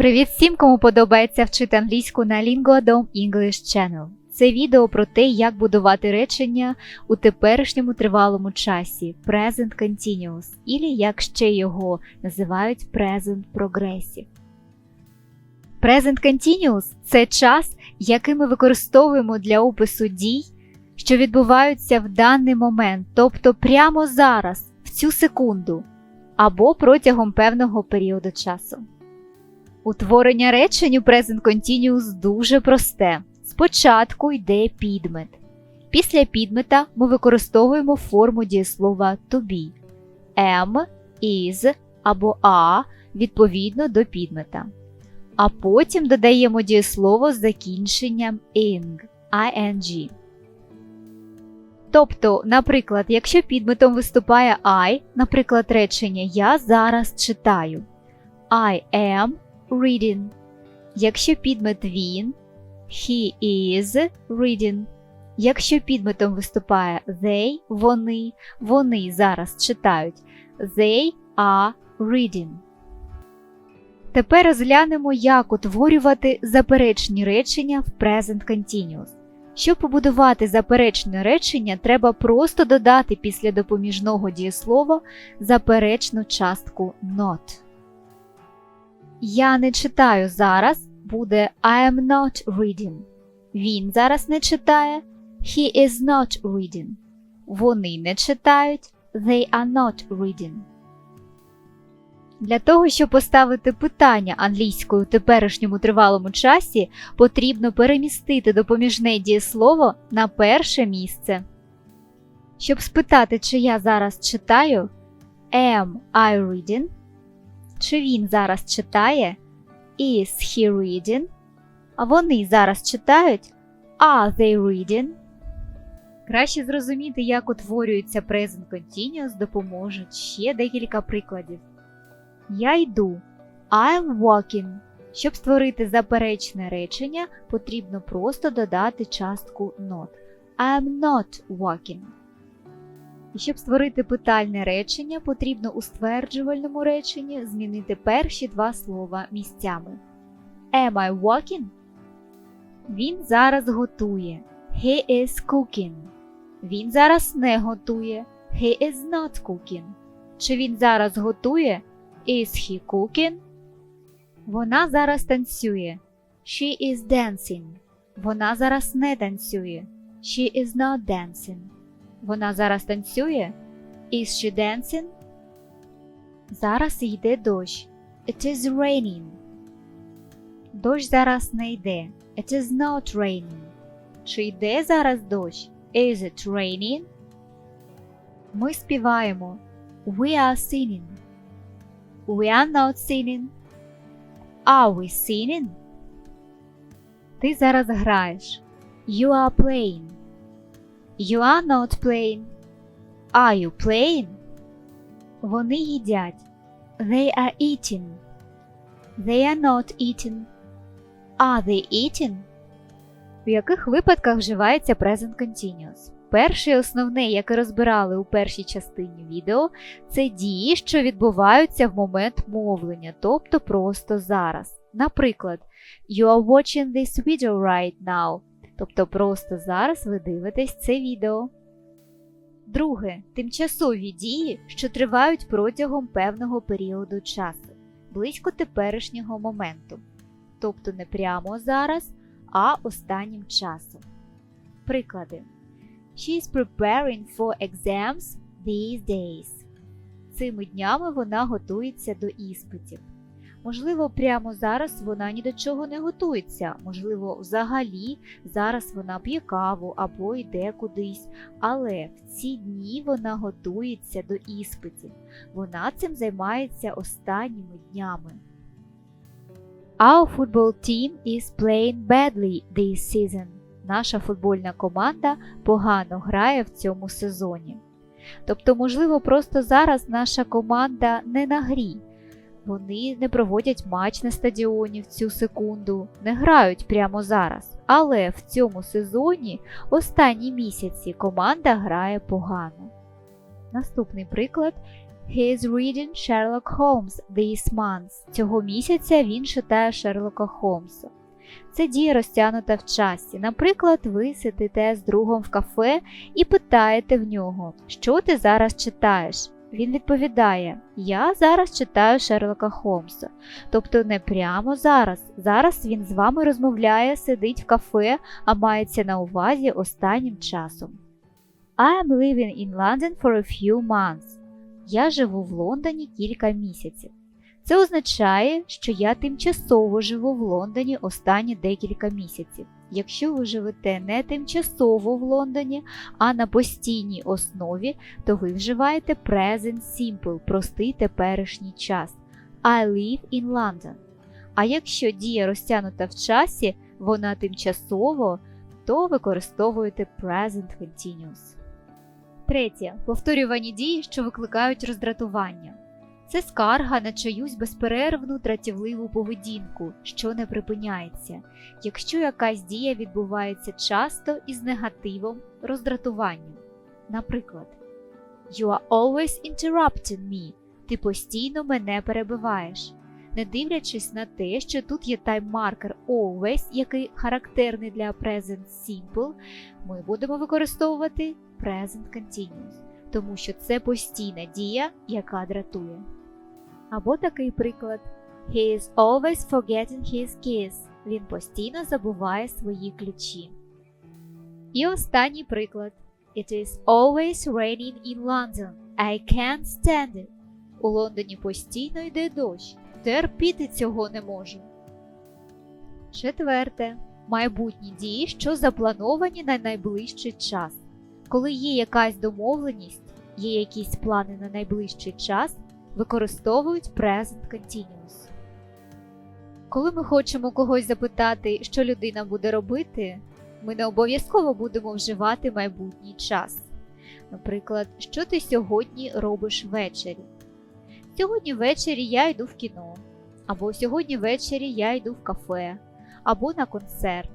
Привіт всім, кому подобається вчити англійську на Lingoadom English Channel. Це відео про те, як будувати речення у теперішньому тривалому часі Present Continuous, і як ще його називають Present Progressive. Present Continuous – це час, який ми використовуємо для опису дій, що відбуваються в даний момент, тобто прямо зараз, в цю секунду, або протягом певного періоду часу. Утворення речень у Present Continuous дуже просте. Спочатку йде підмет. Після підмета ми використовуємо форму дієслова to be am, is або a відповідно до підмета. А потім додаємо дієслово з закінченням ing, ing. Тобто, наприклад, якщо підметом виступає I, наприклад, речення Я зараз читаю. I am reading. Якщо підмет він, he is reading. Якщо підметом виступає they, вони, вони зараз читають. They are reading. Тепер розглянемо, як утворювати заперечні речення в Present Continuous. Щоб побудувати заперечне речення, треба просто додати після допоміжного дієслова заперечну частку not. Я не читаю зараз буде I am not reading. Він зараз не читає. He is not reading. Вони не читають. They are not reading. Для того, щоб поставити питання англійською в теперішньому тривалому часі, потрібно перемістити допоміжне дієслово на перше місце. Щоб спитати, чи я зараз читаю, am I reading? Чи він зараз читає? Is he reading? Вони зараз читають? Are they reading? Краще зрозуміти, як утворюється Present Continuous, допоможуть ще декілька прикладів. Я йду. I'm walking. Щоб створити заперечне речення, потрібно просто додати частку not. I'm not walking. І щоб створити питальне речення, потрібно у стверджувальному реченні змінити перші два слова місцями. Am I walking? Він зараз готує. He is cooking. Він зараз не готує. He is not cooking. Чи він зараз готує? Is he cooking? Вона зараз танцює. She is dancing. Вона зараз не танцює. She is not dancing. Вона зараз танцює? Is she dancing? Зараз йде дощ. It is raining. Дощ зараз не йде. It is not raining. Чи йде зараз дощ? Is it raining? Ми співаємо. We are singing. We are not singing. Are we singing? Ти зараз граєш. You are playing. You are not playing. Are you playing? Вони їдять. They are eating. They are not eating. Are they eating? В яких випадках вживається Present Continuous? Перше основне, яке розбирали у першій частині відео, це дії, що відбуваються в момент мовлення, тобто просто зараз. Наприклад, You are watching this video right now. Тобто просто зараз ви дивитесь це відео. Друге. Тимчасові дії, що тривають протягом певного періоду часу, близько теперішнього моменту. Тобто не прямо зараз, а останнім часом. Приклади. She is preparing for exams these days. Цими днями вона готується до іспитів. Можливо, прямо зараз вона ні до чого не готується, можливо, взагалі зараз вона п'є каву або йде кудись, але в ці дні вона готується до іспитів. Вона цим займається останніми днями. Our football team is playing badly this season. Наша футбольна команда погано грає в цьому сезоні. Тобто, можливо, просто зараз наша команда не на грі. Вони не проводять матч на стадіоні в цю секунду, не грають прямо зараз. Але в цьому сезоні останні місяці команда грає погано. Наступний приклад He is reading Sherlock Holmes this month. Цього місяця він читає Шерлока Холмса. Це дія розтягнута в часі. Наприклад, ви сидите з другом в кафе і питаєте в нього, що ти зараз читаєш. Він відповідає: Я зараз читаю Шерлока Холмса. Тобто не прямо зараз. Зараз він з вами розмовляє, сидить в кафе, а мається на увазі останнім часом. I am living in London for a few months. Я живу в Лондоні кілька місяців. Це означає, що я тимчасово живу в Лондоні останні декілька місяців. Якщо ви живете не тимчасово в Лондоні, а на постійній основі, то ви вживаєте present simple, простий теперішній час. I live in London. А якщо дія розтягнута в часі, вона тимчасово, то використовуєте present continuous. Третє. Повторювані дії, що викликають роздратування. Це скарга на чиюсь безперервну дратівливу поведінку, що не припиняється, якщо якась дія відбувається часто із негативом роздратуванням. Наприклад, You are always interrupting me. Ти постійно мене перебиваєш. Не дивлячись на те, що тут є тайм-маркер always, який характерний для present simple, ми будемо використовувати present continuous, тому що це постійна дія, яка дратує. Або такий приклад. He is always forgetting his keys. Він постійно забуває свої ключі. І останній приклад. It is always raining in London. I can't stand it. У Лондоні постійно йде дощ. Терпіти цього не можу. Четверте. Майбутні дії, що заплановані на найближчий час. Коли є якась домовленість, є якісь плани на найближчий час, використовують present continuous. Коли ми хочемо когось запитати, що людина буде робити, ми не обов'язково будемо вживати майбутній час. Наприклад, що ти сьогодні робиш ввечері? Сьогодні ввечері я йду в кіно, або сьогодні ввечері я йду в кафе, або на концерт.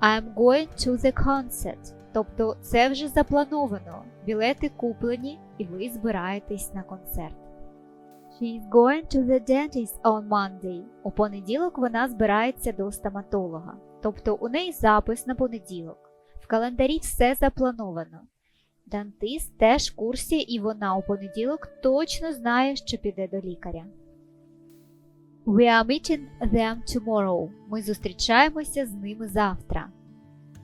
I am going to the concert. Тобто це вже заплановано. Білети куплені і ви збираєтесь на концерт. She is going to the dentist on Monday. У понеділок вона збирається до стоматолога. Тобто у неї запис на понеділок. В календарі все заплановано. Дантист теж в курсі, і вона у понеділок точно знає, що піде до лікаря. We are meeting them tomorrow. Ми зустрічаємося з ними завтра.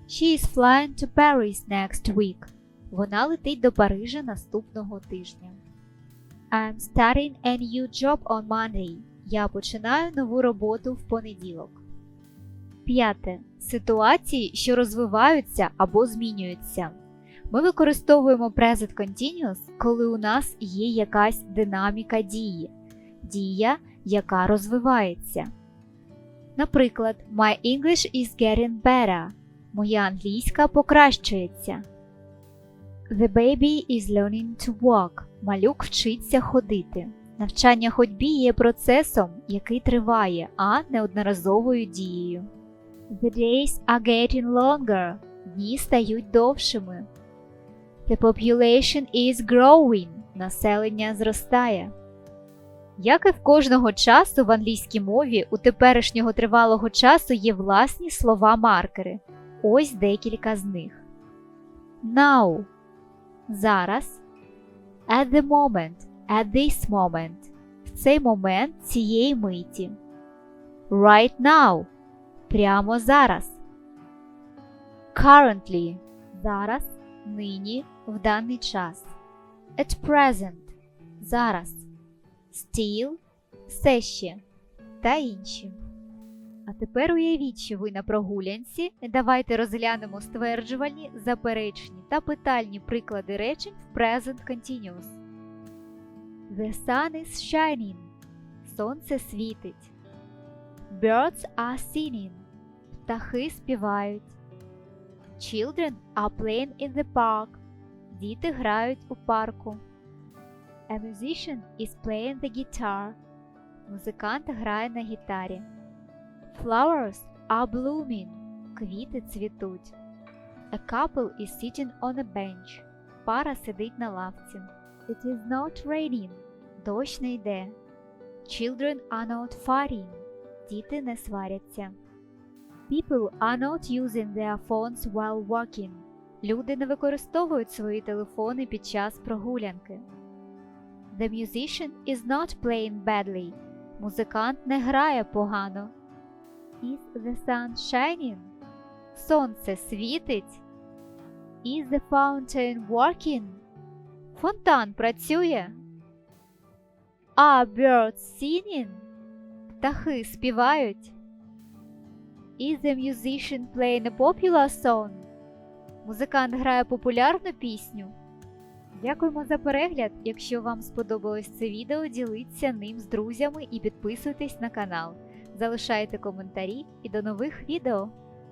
She is flying to Paris next week. Вона летить до Парижа наступного тижня. I'm starting a new job on Monday. Я починаю нову роботу в понеділок. П'яте. Ситуації, що розвиваються або змінюються. Ми використовуємо present continuous, коли у нас є якась динаміка дії. Дія, яка розвивається. Наприклад, My English is getting better. Моя англійська покращується. The baby is learning to walk. Малюк вчиться ходити. Навчання ходьбі є процесом, який триває, а не одноразовою дією. The days are getting longer. Дні стають довшими. The population is growing. Населення зростає. Як і в кожного часу в англійській мові, у теперішнього тривалого часу є власні слова-маркери. Ось декілька з них. Now. Зараз. At the moment. At this moment. В цей момент цієї миті. Right now. Прямо зараз. Currently. Зараз. Нині. В даний час. At present. Зараз. Still. Все ще. Та інші. А тепер уявіть, що ви на прогулянці. Давайте розглянемо стверджувальні, заперечні та питальні приклади речень в Present Continuous. The sun is shining. Сонце світить. Birds are singing. Птахи співають. Children are playing in the park. Діти грають у парку. A musician is playing the guitar. Музикант грає на гітарі. Flowers are blooming. Квіти цвітуть. A couple is sitting on a bench. Пара сидить на лавці. It is not raining. Дощ не йде. Children are not fighting. Діти не сваряться. People are not using their phones while walking. Люди не використовують свої телефони під час прогулянки. The musician is not playing badly. Музикант не грає погано. Is the sun shining? Сонце світить. Is the fountain working? Фонтан працює. Are birds singing? Птахи співають. Is the musician playing a popular song? Музикант грає популярну пісню. Дякуємо за перегляд. Якщо вам сподобалось це відео, діліться ним з друзями і підписуйтесь на канал. Залишайте коментарі і до нових відео!